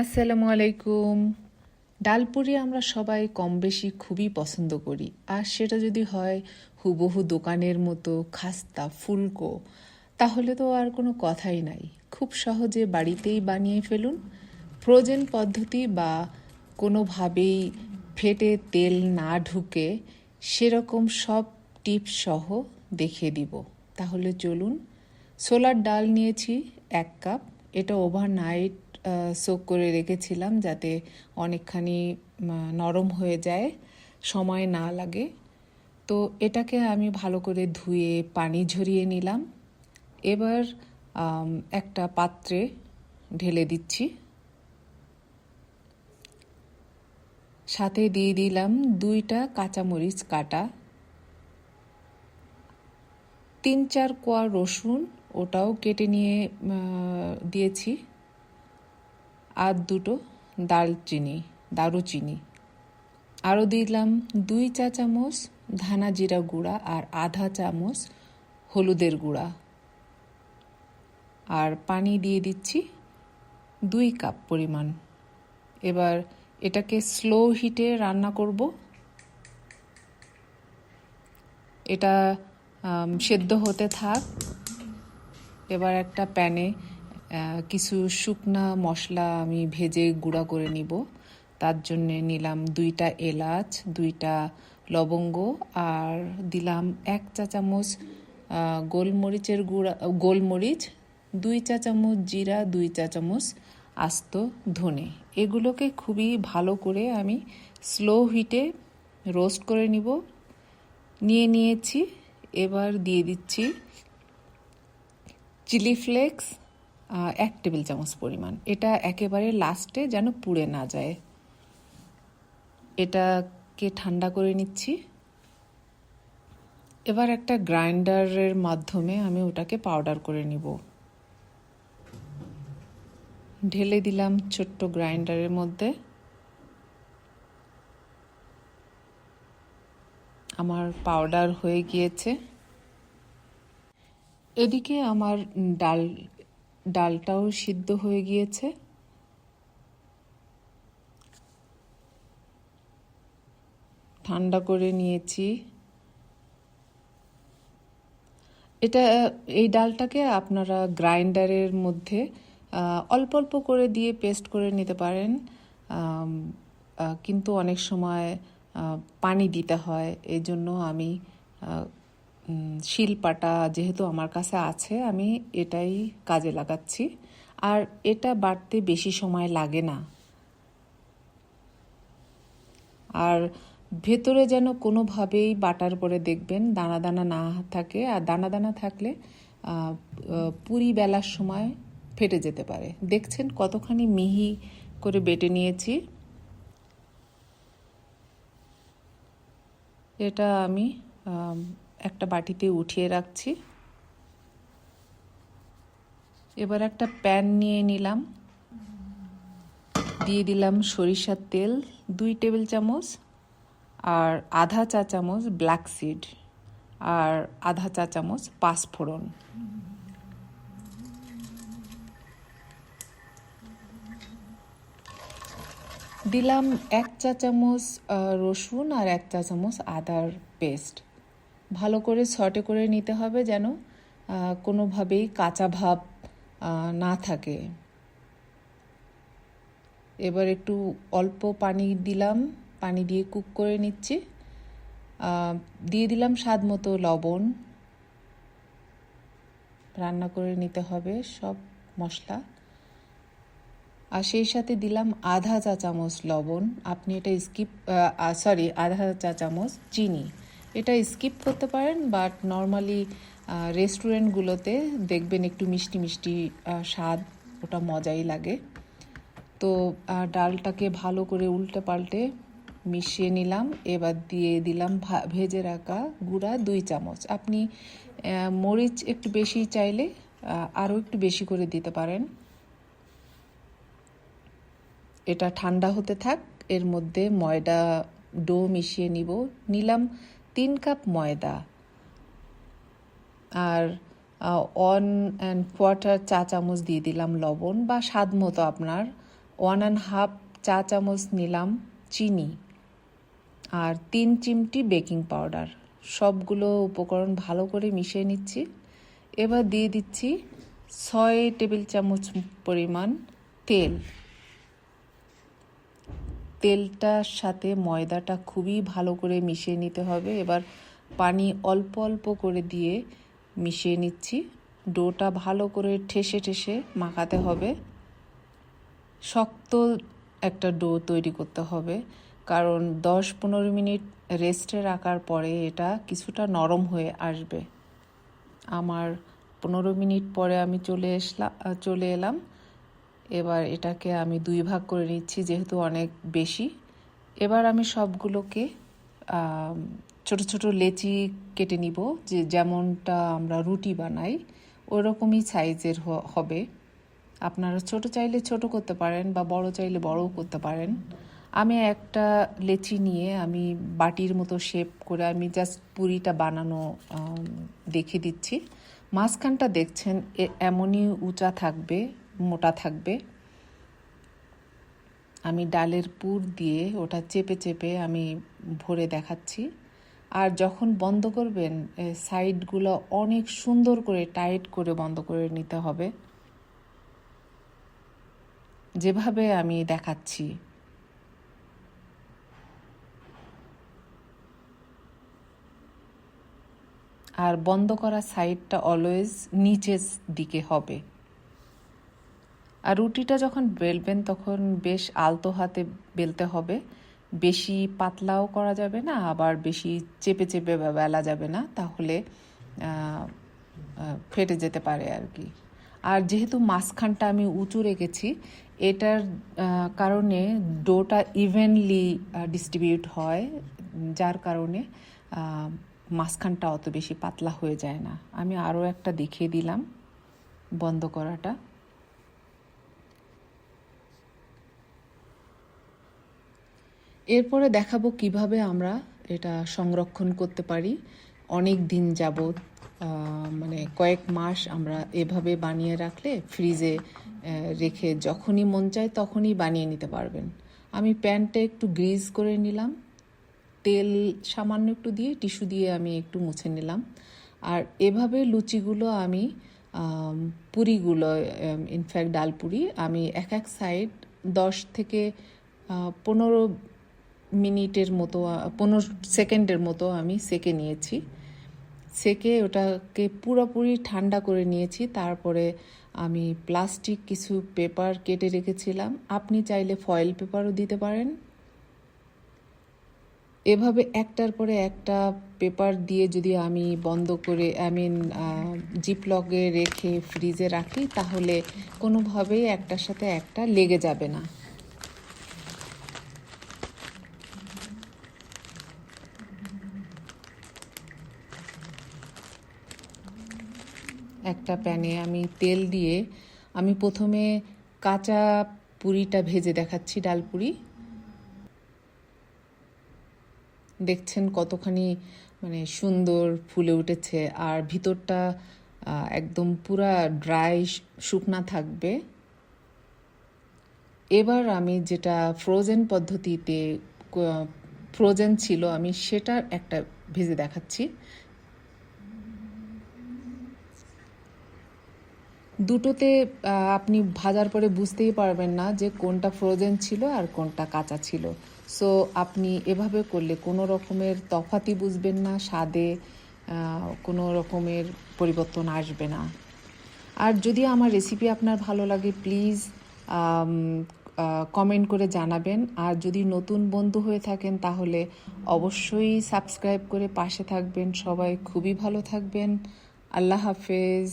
আসসালামু আলাইকুম। ডালপুরি আমরা সবাই কম বেশি খুবই পছন্দ করি। আর সেটা যদি হয় হুবহু দোকানের মতো খাস্তা, ফুলকো, তাহলে তো আর কোনো কথাই নাই। খুব সহজে বাড়িতেই বানিয়ে ফেলুন। ফ্রোজেন পদ্ধতি বা কোনোভাবেই ফেটে তেল না ঢুকে সেরকম সব টিপস সহ দেখিয়ে দিব। তাহলে চলুন সোলার ডাল নিয়েছি এক কাপ। এটা ওভারনাইট সোক করে রেখেছিলাম যাতে অনেকখানি নরম হয়ে যায়, সময় না লাগে। তো এটাকে আমি ভালো করে ধুয়ে পানি ঝরিয়ে নিলাম। এবার একটা পাত্রে ঢেলে দিচ্ছি। সাথে দিয়ে দিলাম দুইটা কাঁচামরিচ কাটা। তিন চার কোয়া রসুন ওটাও কেটে নিয়ে দিয়েছি। আর দুটো দালচিনি দারুচিনি। আরও দিলাম দুই চা চামচ ধানা জিরা গুঁড়া আর আধা চামচ হলুদের গুঁড়া। আর পানি দিয়ে দিচ্ছি দুই কাপ পরিমাণ। এবার এটাকে স্লো হিটে রান্না করব। এটা সেদ্ধ হতে থাক। এবার একটা প্যানে কিছু শুকনা মশলা আমি ভেজে গুঁড়া করে নিব। তার জন্যে নিলাম দুইটা এলাচ, দুইটা লবঙ্গ আর দিলাম এক চা চামচ গোলমরিচের গুঁড়া, গোলমরিচ, দুই চা চামচ জিরা, দুই চা চামচ আস্ত ধনে। এগুলোকে খুবই ভালো করে আমি স্লো হিটে রোস্ট করে নিব। নিয়ে নিয়েছি, এবার দিয়ে দিচ্ছি চিলি ফ্লেক্স এক টেবিল চামচ পরিমাণ। এটা একেবারে লাস্টে যেন পুড়ে না যায়। এটাকে ঠান্ডা করে নিচ্ছি। এবার একটা গ্রাইন্ডারের মাধ্যমে আমি ওটাকে পাউডার করে নিব। ঢেলে দিলাম ছোট্ট গ্রাইন্ডারের মধ্যে। আমার পাউডার হয়ে গিয়েছে। এদিকে আমার ডাল ডালটাও সিদ্ধ হয়ে গিয়েছে। ঠান্ডা করে নিয়েছি। এটা, এই ডালটাকে আপনারা গ্রাইন্ডারের মধ্যে অল্প অল্প করে দিয়ে পেস্ট করে নিতে পারেন। কিন্তু অনেক সময় পানি দিতে হয়। এই জন্য আমি শিলপাটা যেহেতু আমার কাছে আছে আমি এটাই কাজে লাগাচ্ছি। আর এটা বাড়তে বেশি সময় লাগে না। আর ভেতরে যেন কোনোভাবেই বাটার পরে দেখবেন দানা দানা না থাকে আর দানা দানা থাকলে পুরি বেলার সময় ফেটে যেতে পারে। দেখছেন কতখানি মিহি করে বেটে নিয়েছি। এটা আম, একটা বাটিতে উঠিয়ে রাখছি। এবার একটা প্যান নিয়ে নিলাম। দিয়ে দিলাম সরিষার তেল, দুই টেবিল চামচ, আর আধা চা চামচ ব্ল্যাক সিড, আর আধা চা চামচ পাঁচফোড়ন। দিলাম এক চা চামচ রসুন আর এক চা চামচ আদার পেস্ট। ভালো করে সটে করে নিতে হবে যেন কোনোভাবেই কাঁচা ভাব না থাকে। এবার একটু অল্প পানি দিলাম, পানি দিয়ে কুক করে নিচ্ছি। দিয়ে দিলাম স্বাদ মতো লবণ। রান্না করে নিতে হবে সব মশলা। আর সেই সাথে দিলাম আধা চা চামচ লবণ। আপনি এটা স্কিপ সরি, আধা চা চামচ চিনি। এটা স্কিপ করতে পারেন বাট নর্মালি রেস্টুরেন্টগুলোতে দেখবেন একটু মিষ্টি মিষ্টি স্বাদ, ওটা মজাই লাগে। তো ডালটাকে ভালো করে উল্টে পাল্টে মিশিয়ে নিলাম, এবার দিয়ে দিলাম ভেজে রাখা গুঁড়া দুই চামচ। আপনি মরিচ একটু বেশি চাইলে আরও একটু বেশি করে দিতে পারেন। এটা ঠান্ডা হতে থাক, এর মধ্যে ময়দা, ডো মিশিয়ে নিব। নিলাম তিন কাপ ময়দা আর ওয়ান অ্যান্ড কোয়ার্টার চা চামচ দিয়ে দিলাম লবণ বা স্বাদ মতো আপনার। ওয়ান অ্যান্ড হাফ চা চামচ নিলাম চিনি আর তিন চিমটি বেকিং পাউডার। সবগুলো উপকরণ ভালো করে মিশিয়ে নিচ্ছি। এবার দিয়ে দিচ্ছি ছয় টেবিল চামচ পরিমাণ তেল। তেলটার সাথে ময়দাটা খুবই ভালো করে মিশিয়ে নিতে হবে। এবার পানি অল্প অল্প করে দিয়ে মিশিয়ে নিচ্ছি। ডোটা ভালো করে ঠেসে ঠেসে মাখাতে হবে। শক্ত একটা ডো তৈরি করতে হবে। কারণ দশ পনেরো মিনিট রেস্টে রাখার পরে এটা কিছুটা নরম হয়ে আসবে। আমার পনেরো মিনিট পরে আমি চলে এসলাম চলে এলাম। এবার এটাকে আমি দুই ভাগ করে নিচ্ছি, যেহেতু অনেক বেশি। এবার আমি সবগুলোকে ছোট ছোট লেচি কেটে নিব, যে যেমনটা আমরা রুটি বানাই, ওরকমই সাইজের হবে। আপনারা ছোট চাইলে ছোট করতে পারেন বা বড় চাইলে বড়ও করতে পারেন। আমি একটা লেচি নিয়ে আমি বাটির মতো শেপ করে আমি জাস্ট পুরিটা বানানো দেখে দিচ্ছি। মাঝখানটা দেখছেন এমনই উঁচা থাকবে মোটা থাকবে। আমি ডালের পুর দিয়ে ওটা চেপে চেপে আমি ভরে দেখাচ্ছি। আর যখন বন্ধ করবেন সাইডগুলো অনেক সুন্দর করে টাইট করে বন্ধ করে নিতে হবে। যেভাবে আমি দেখাচ্ছি। আর বন্ধ করা সাইডটা অলওয়েজ নিচের দিকে হবে। আর রুটিটা যখন বেলবেন তখন বেশ আলতো হাতে বেলতে হবে। বেশি পাতলাও করা যাবে না, আবার বেশি চেপে চেপে বেলা যাবে না, তাহলে ফেটে যেতে পারে আর কি। আর যেহেতু মাঝখানটা আমি উঁচু রেখেছি, এটার কারণে ডোটা ইভেনলি ডিস্ট্রিবিউট হয়, যার কারণে মাঝখানটা অত বেশি পাতলা হয়ে যায় না। আমি আরও একটা দেখিয়ে দিলাম, বন্ধ করাটা। এরপরে দেখাবো কীভাবে আমরা এটা সংরক্ষণ করতে পারি। অনেক দিন যাবৎ মানে কয়েক মাস আমরা এভাবে বানিয়ে রাখলে ফ্রিজে রেখে যখনই মন চায় তখনই বানিয়ে নিতে পারবেন। আমি প্যানটা একটু গ্রিজ করে নিলাম। তেল সামান্য একটু দিয়ে, টিস্যু দিয়ে আমি একটু মুছে নিলাম। আর এভাবে লুচিগুলো আমি পুরিগুলো ইনফ্যাক্ট ডাল পুরি আমি এক এক সাইড দশ থেকে পনেরো মিনিটের মতো, পনেরো সেকেন্ডের মতো আমি সেকে নিয়েছি। সেকে ওটাকে পুরোপুরি ঠান্ডা করে নিয়েছি। তারপরে আমি প্লাস্টিক কিছু পেপার কেটে রেখেছিলাম। আপনি চাইলে ফয়েল পেপারও দিতে পারেন। এভাবে একটার পরে একটা পেপার দিয়ে যদি আমি বন্ধ করে, আই মিন জিপলগে রেখে ফ্রিজে রাখি, তাহলে কোনোভাবেই একটার সাথে একটা লেগে যাবে না। একটা প্যানে আমি তেল দিয়ে আমি প্রথমে কাঁচা পুরিটা ভেজে দেখাচ্ছি, ডাল পুরি। দেখছেন কতখানি মানে সুন্দর ফুলে উঠেছে আর ভিতরটা একদম পুরা ড্রাই শুকনা থাকবে। এবার আমি যেটা ফ্রোজেন পদ্ধতিতে ফ্রোজেন ছিল, আমি সেটার একটা ভেজে দেখাচ্ছি। দুটোতে আপনি ভাজার পরে বুঝতেই পারবেন না যে কোনটা ফ্রোজেন ছিল আর কোনটা কাঁচা ছিল। সো আপনি এভাবে করলে কোনো রকমের তফাতি বুঝবেন না, স্বাদে কোনো রকমের পরিবর্তন আসবে না। আর যদি আমার রেসিপি আপনার ভালো লাগে প্লিজ কমেন্ট করে জানাবেন। আর যদি নতুন বন্ধু হয়ে থাকেন, তাহলে অবশ্যই সাবস্ক্রাইব করে পাশে থাকবেন। সবাই খুবই ভালো থাকবেন। আল্লাহ হাফেজ।